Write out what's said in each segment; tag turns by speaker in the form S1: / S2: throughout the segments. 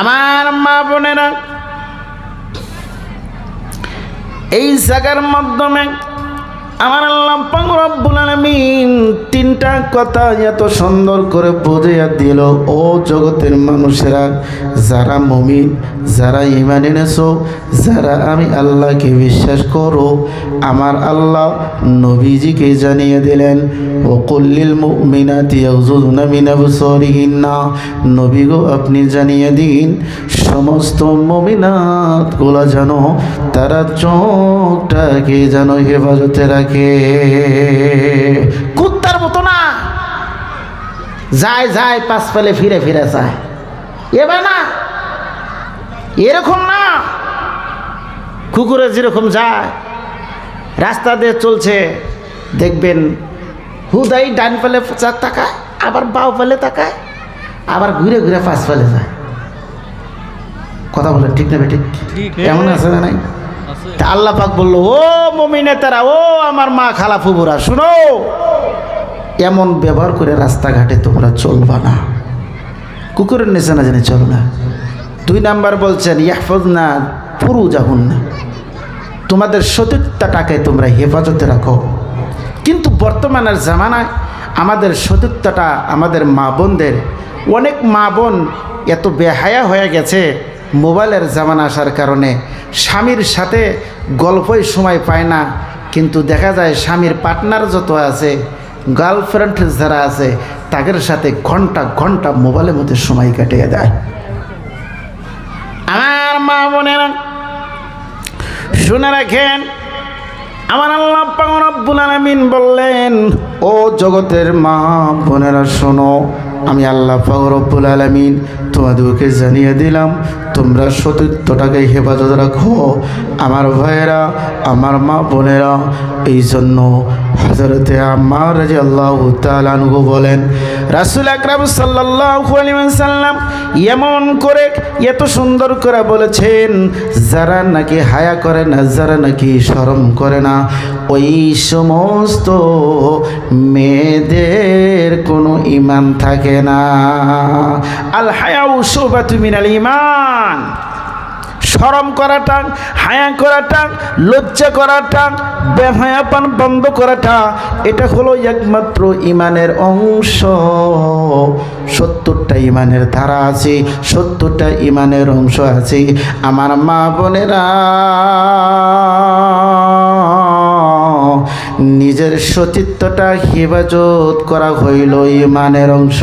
S1: আমার মা বোনেরা, এই জায়গার মাধ্যমে আমার আল্লাহ রব্বুল আলামিন তিনটা কথা এত সুন্দর করে বোঝাইয়া দিল। ও জগতের মানুষেরা, যারা মমিন যারা ইমান এনেছো, যারা আমি আল্লাহকে বিশ্বাস করো, আমার আল্লাহ নবীজিকে জানিয়ে দিলেন ও কল্লিল মুমিনাতি ইয়াগযুদুনা মিন নবী গো, আপনি জানিয়ে দিন, সমস্ত মমিনাতগুলো যেন তারা চোখটাকে যেন হেফাজতে রাখে। কুত্তার মতো না। যায় যায়, পাঁচ পেলে ফিরে ফিরে যায়। এবার না এরকম না। কুকুরে যেরকম যায় রাস্তা দিয়ে চলছে দেখবেন হুদাই ডান পেলে চার তাকায় আবার বাউ পেলে তাকায় আবার ঘুরে ঘুরে পাঁচ পেলে যায়। কথা বলে ঠিক না ঠিক
S2: ঠিক।
S1: এমন আছে না নাই? তা আল্লাহ পাক বলল ও মমিনে তারা ও আমার মা খালা ফুবুরা শুনো এমন ব্যবহার করে রাস্তাঘাটে তোমরা চলবা না। কুকুরের নিচে না জানি চল না। দুই নাম্বার বলছেন ইয়াহফজ না পুরু না তোমাদের সতীর্থটাকে তোমরা হেফাজতে রাখো। কিন্তু বর্তমানের জামানায় আমাদের সতীর্থটা আমাদের মা বোনদের, অনেক মা বোন এত বেহায়া হয়ে গেছে মোবাইলের জামানা আসার কারণে। স্বামীর সাথে গল্পই সময় পায় না, কিন্তু দেখা যায় স্বামীর পার্টনার যত আছে গার্লফ্রেন্ড যারা আছে, তাদের সাথে ঘণ্টা ঘণ্টা মোবাইলের মধ্যে সময় কাটিয়ে দেয়। মা বোনেরা, শুনে রাখেন, আমার আল্লাহ রব্বুল আলামিন বললেন, ও জগতের মা বোনেরা, শোনো, আমি আল্লাহ রব্বুল আলামিন তোমাদেরকে জানিয়ে দিলাম, তোমরা সতীর্থটাকে হেফাজত রাখো। আমার ভাইয়েরা, আমার মা বোনেরা এই জন্য হজরতে আমার রাজি আল্লাহ তালানহু বলেন, রাসুল আকরাম ওয়াসাল্লাম এমন করে এত সুন্দর করে বলেছেন, যারা নাকি হায়া করে না, যারা নাকি শরম করে না, ওই সমস্ত মেয়েদের কোনো ইমান থাকে না। আল হায়াউ শুবাতু মিনাল ইমান শরম করাটা হায়া করাটা লজ্জা করাটা বেহায়াপান বন্ধ করাটা এটা হলো একমাত্র ইমানের অংশ। সত্তরটা ইমানের ধারা আছে, সত্তরটা ইমানের অংশ আছে। আমার মা বোনেরা নিজের সতীত্বটা হেফাজত করা হইল ইমানের অংশ।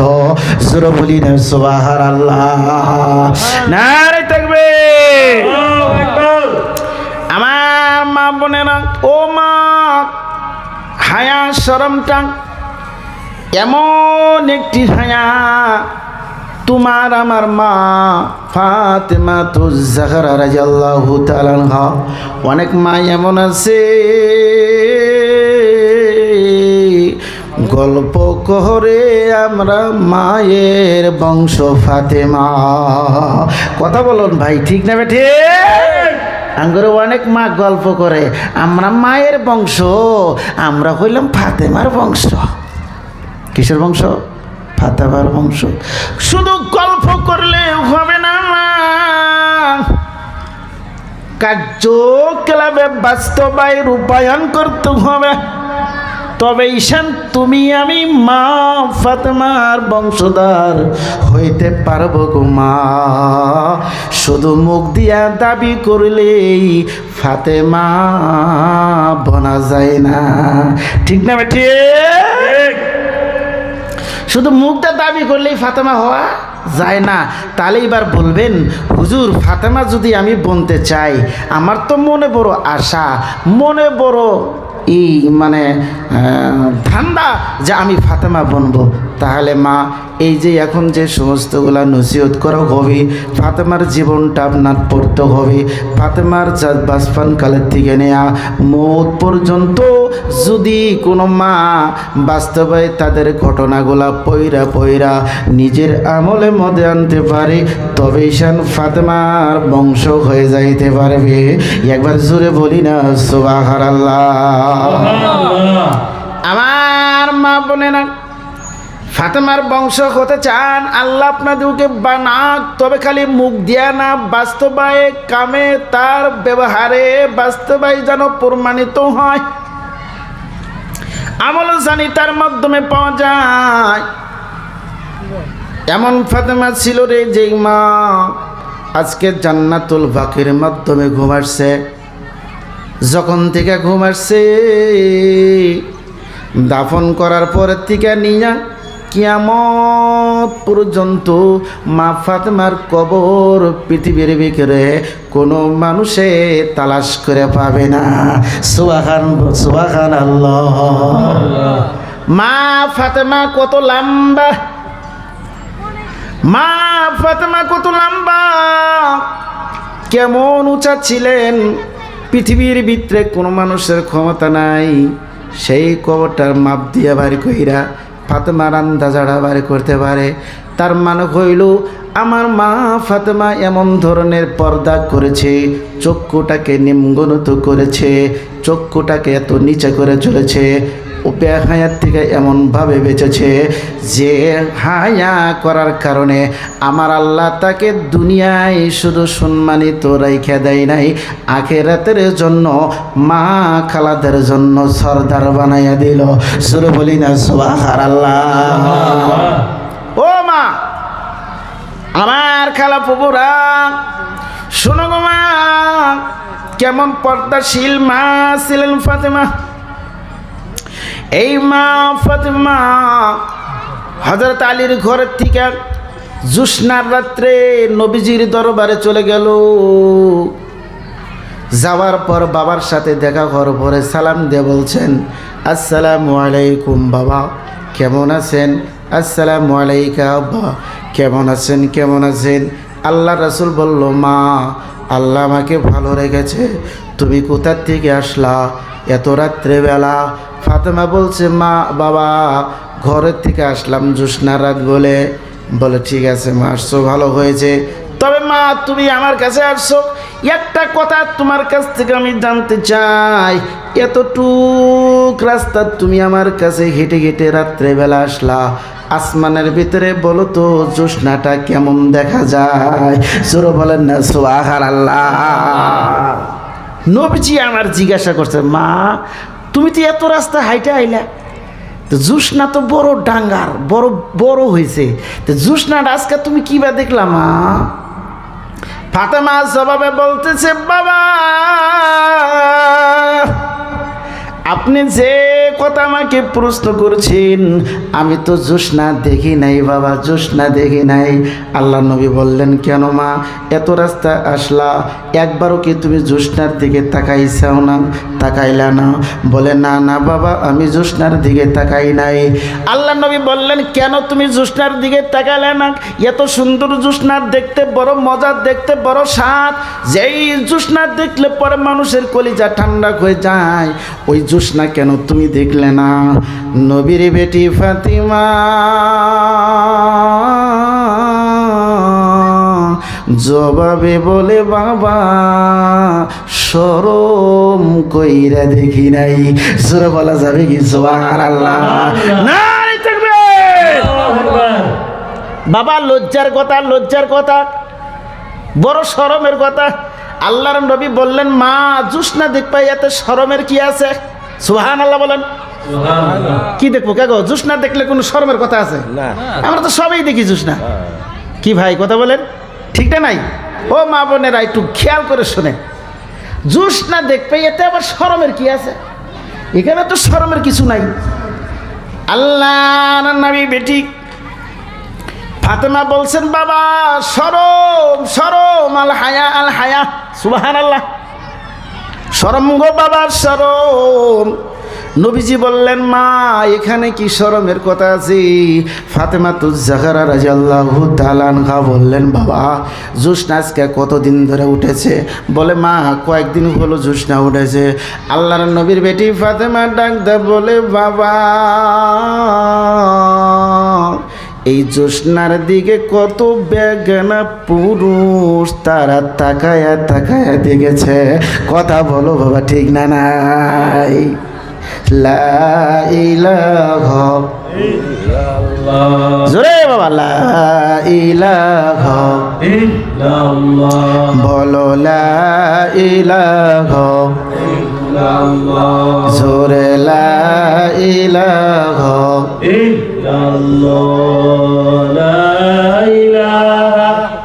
S1: সুর বলি না সোবাহার আল্লাহ না থাকবে আমার মা বোনেরা ও মা হায়া সরমটা এমন একটি হায়া। তোমার আমার মা ফাতেমা তো জাহরা রাজাল্লাহু তাআলা অনেক মা এমন আছে। গল্প করে আমরা মায়ের বংশ ফাতেমা। কথা বলুন ভাই, ঠিক না বেঠে? আঙ্গুরে অনেক মা গল্প করে, আমরা মায়ের বংশ, আমরা হইলাম ফাতেমার বংশ। কিসের বংশ? ফাতেমার বংশ শুধু গল্প করলে হবে না কার্যকলাপে বাস্তবায় রূপায়ণ করতে হবে। তবে ঈশান, তুমি আমি মা ফাতেমার বংশধর হইতে পারব গো মা। শুধু মুখ দিয়া দাবি করলেই ফাতেমা বনা যায় না। ঠিক না বেঠি শুধু মুখটা দাবি করলেই ফাতেমা হওয়া যায় না। তাহলে এবার বলবেন, হুজুর, ফাতেমা যদি আমি বলতে চাই, আমার তো মনে বড় আশা, মনে বড় এই মানে ধান্দা যে আমি ফাতেমা বনবো। তাহলে মা, এই যে এখন যে সমস্তগুলা নসিহত করা হবে, ফাতেমার জীবনটা আপনার পড়তে হবে। ফাতেমার বাসপান কালের থেকে নেয়া, মত পর্যন্ত যদি কোনো মা বাস্তবে তাদের ঘটনাগুলা পইরা পইরা নিজের আমলে মধ্যে আনতে পারে তবে ঈশান ফাতেমার বংশ হয়ে যাইতে পারবে। একবার জোরে বলি না সুবাহার আল্লাহ আমার মা বোনেরা ফাতেমার বংশ হতে চান আল্লাহ আপনাদেরকে বানাক তবে খালি মুখ দিয়া না বাস্তবায় কামে তার ব্যবহারে বাস্তবায় যেন প্রমাণিত হয়। আমল জানি তার মাধ্যমে পাওয়া যায়। এমন ফাতেমা ছিল রে যে মা আজকে জান্নাতুল বাকির মাধ্যমে ঘুমাচ্ছে যখন থেকে ঘুমাচ্ছে দাফন করার পরের থেকে নিয়া কিয়ামত পর্যন্ত মা ফাতেমার কবর পৃথিবীর ভিতরে কোনো মানুষে তালাশ করে পাবে না। সুবাহান সুবাহান আল্লাহ মা ফাতেমা কত লম্বা। মা ফাতেমা কত লম্বা। কেমন উঁচা ছিলেন। পৃথিবীর ভিতরে কোনো মানুষের ক্ষমতা নাই। সেই কবরটার মাপ দিয়ে বাড়ি কইরা ফাতেমা রান্দা জাড়া বাড়ি করতে পারে। তার মানে হইল, আমার মা ফাতেমা এমন ধরনের পর্দা করেছে, চক্ষুটাকে নিমগনত করেছে, চক্ষুটাকে এত নিচে করে চলেছে ও হায়াত থেকে এমনভাবে বেঁচেছে যে হায়া করার কারণে আমার আল্লাহ তাকে দুনিয়ায় শুধু সম্মানিত রাইখা দেয় নাই আখেরাতের জন্য মা খালাদের জন্য সর্দার বানাইয়া দিল। শুরু বলি না সুবাহার আল্লাহ ও মা আমার খালা পুকুরা শোনো গো মা কেমন পর্দাশীল মা ছিলেন ফাতেমা? এই মা ফাতেমা হজরত আলীর ঘরের থেকে জুসনার রাত্রে নবীজির দরবারে চলে গেল। যাওয়ার পর বাবার সাথে দেখা হওয়ার পরে সালাম দিয়ে বলছেন, আসসালামু আলাইকুম বাবা, কেমন আছেন? আসসালামু আলাইকা আব্বা, কেমন আছেন কেমন আছেন? আল্লাহ রাসুল বলল, মা, আল্লাহ আমাকে ভালো রেখেছে। তুমি কোথার থেকে আসলা? এত রাত্রেবেলা ফাতেমা বলছে, মা, বাবা, ঘরের থেকে আসলাম। জোসনা রাত বলে বলে, ঠিক আছে, মা, আসছো, ভালো হয়েছে। তবে মা, তুমি আমার কাছে আসছো। একটা কথা তোমার কাছ থেকে আমি জানতে চাই। এতটুক রাস্তা তুমি আমার কাছে হেঁটে হেঁটে রাত্রেবেলা আসলা। আসমানের ভিতরে বলো তো, জোসনাটা কেমন দেখা যায়? সুরো বলেন না সোহার আল্লাহ নবজি আমার জিজ্ঞাসা করছে, মা তুমি তো এত রাস্তা হাইটে আইলা। তো জুসনা তো বড় ডাঙ্গার, বড় বড় হয়েছে তো জুসনাটা আজকে তুমি কি বা দেখলাম ফাতেমা জবাবে বলতেছে, বাবা, আপনি যে কথা আমাকে প্রশ্ন করছেন, আমি তো জোসনা দেখি নাই বাবা, জোসনা দেখি নাই। আল্লাহ নবী বললেন, কেন মা, এত রাস্তা আসলা, একবারও কি তুমি জোসনার দিকে তাকাইছাও না, তাকাইলা না? বলে, না না বাবা, আমি জোসনার দিকে তাকাই নাই। আল্লাহ নবী বললেন, কেন তুমি জোসনার দিকে তাকাইলে না? এত সুন্দর জোসনার দেখতে, বড় মজার দেখতে, বড় স্বাদ। যেই জোসনা দেখলে পরে মানুষের কলিজা ঠান্ডা হয়ে যায়। ওই জোসনা কেন তুমি দেখলে না নবীর বেটি ফাতিমা। জবাবে বলে, বাবা সরম কইরা দেখি নাই। সুরে বলা যাবে কি? সোয়ার আল্লাহ বাবা, লজ্জার কথা লজ্জার কথা। বড় সরমের কথা। আল্লাহর নবী বললেন, মা, জুসনা দেখবা এতে সরমের কি আছে? সুহান আল্লাহ বলেন। কি দেখব? কে গো জুসনা দেখলে কোনো শরমের কথা আছে? আমরা তো সবাই দেখি জুসনা। কি ভাই কথা বলেন? ঠিকটা নাই? ও মা বোনেরা একটু খেয়াল করে শুনে জুসনা দেখবে এতে আবার শরমের কি আছে? এখানে তো শরমের কিছু নাই। আল্লাহ নবী বেটি। ফাতেমা বলছেন বাবা সরম সরম আল হায়া আল হায়া। সুবাহান আল্লাহ সরম গো বাবা সরম নবীজি বললেন, মা, এখানে কি সরমের কথা আছে? ফাতেমা তু জাহারা রাজা আল্লাহ তালানহা বললেন, বাবা, জোসনা আজকে কতদিন ধরে উঠেছে? বলে, মা, কয়েকদিন হলো জোসনা উঠেছে। আল্লাহর নবীর বেটি ফাতেমা ডাক দে বলে, বাবা, এই জোসনার দিকে কত বেগানা পুরুষ, তারা তাকায়া তাকায়া দেখেছে। কথা বলো, বাবা, ঠিক না নাই? লা ইলাহা জোরে বাবা লা ইলাহা বলো লা ইলাহা জোরে লা ইলাহা লা ইলাহা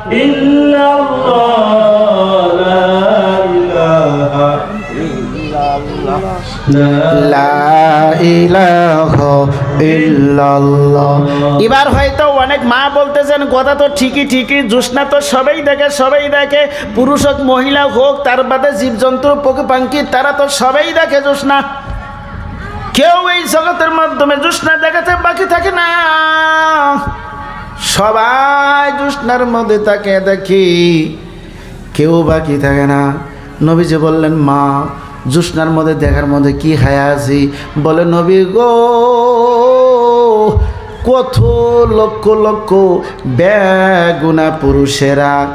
S1: এবার হয়তো অনেক মা বলতেছেন, কথা তো ঠিকই ঠিকই, জোসনা তো সবাই দেখে সবাই দেখে। পুরুষ হোক, মহিলা হোক, তার বাদে জীবজন্তু পশু তারা তো সবাই দেখে জোসনা। কেউ এই জগতের মাধ্যমে জোসনা দেখাতে বাকি থাকে না। সবাই জোসনার মধ্যে তাকে দেখি, কেউ বাকি থাকে না। নবীজি বললেন, মা জুসনার মধ্যে, দেখার মধ্যে কি হায়া আছি? বলে, নবী গো, কত লক্ষ লক্ষ বেগুনা পুরুষেরা।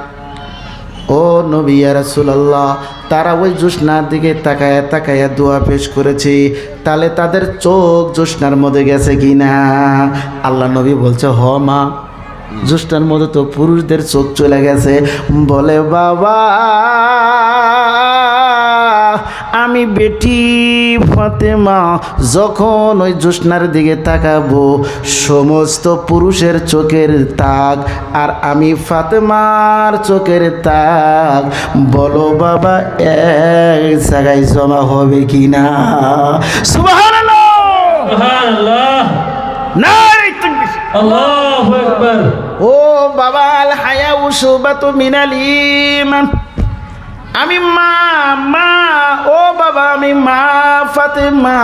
S1: ও নবী রাসুলাল্লাহ, তারা ওই জোসনার দিকে তাকায়া তাকায়া দোয়া পেশ করেছে। তাহলে তাদের চোখ জোসনার মধ্যে গেছে কি না আল্লাহ নবী বলছে, হ মা জোসনার মধ্যে তো পুরুষদের চোখ চলে গেছে। বলে, বাবা আমি বেটি ফাতেমা যখন ওই জোসনার দিকে তাকাবো সমস্ত পুরুষের চোখের তাক আর আমি ফাতেমার চোখের তাক। বলো বাবা এক জায়গায় জমা হবে কি না ও বাবা আল হায়া উসুবাত মিনাল ইমান আমি মা মা, ও বাবা, আমি মা ফাতে মা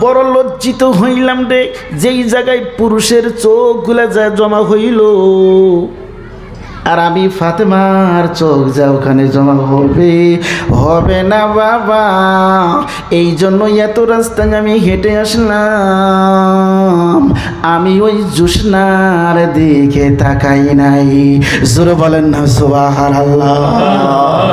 S1: বড় লজ্জিত হইলাম রে, যেই জায়গায় পুরুষের চোখগুলা যা জমা হইল। আর আমি ফাতেমার চোখ যা ওখানে জমা হবে হবে না বাবা। এই জন্য এত রাস্তায় আমি হেঁটে আসলাম। আমি ওই জুসনার দিকে তাকাই নাই। জোরে বলেন না সুবাহ আল্লাহ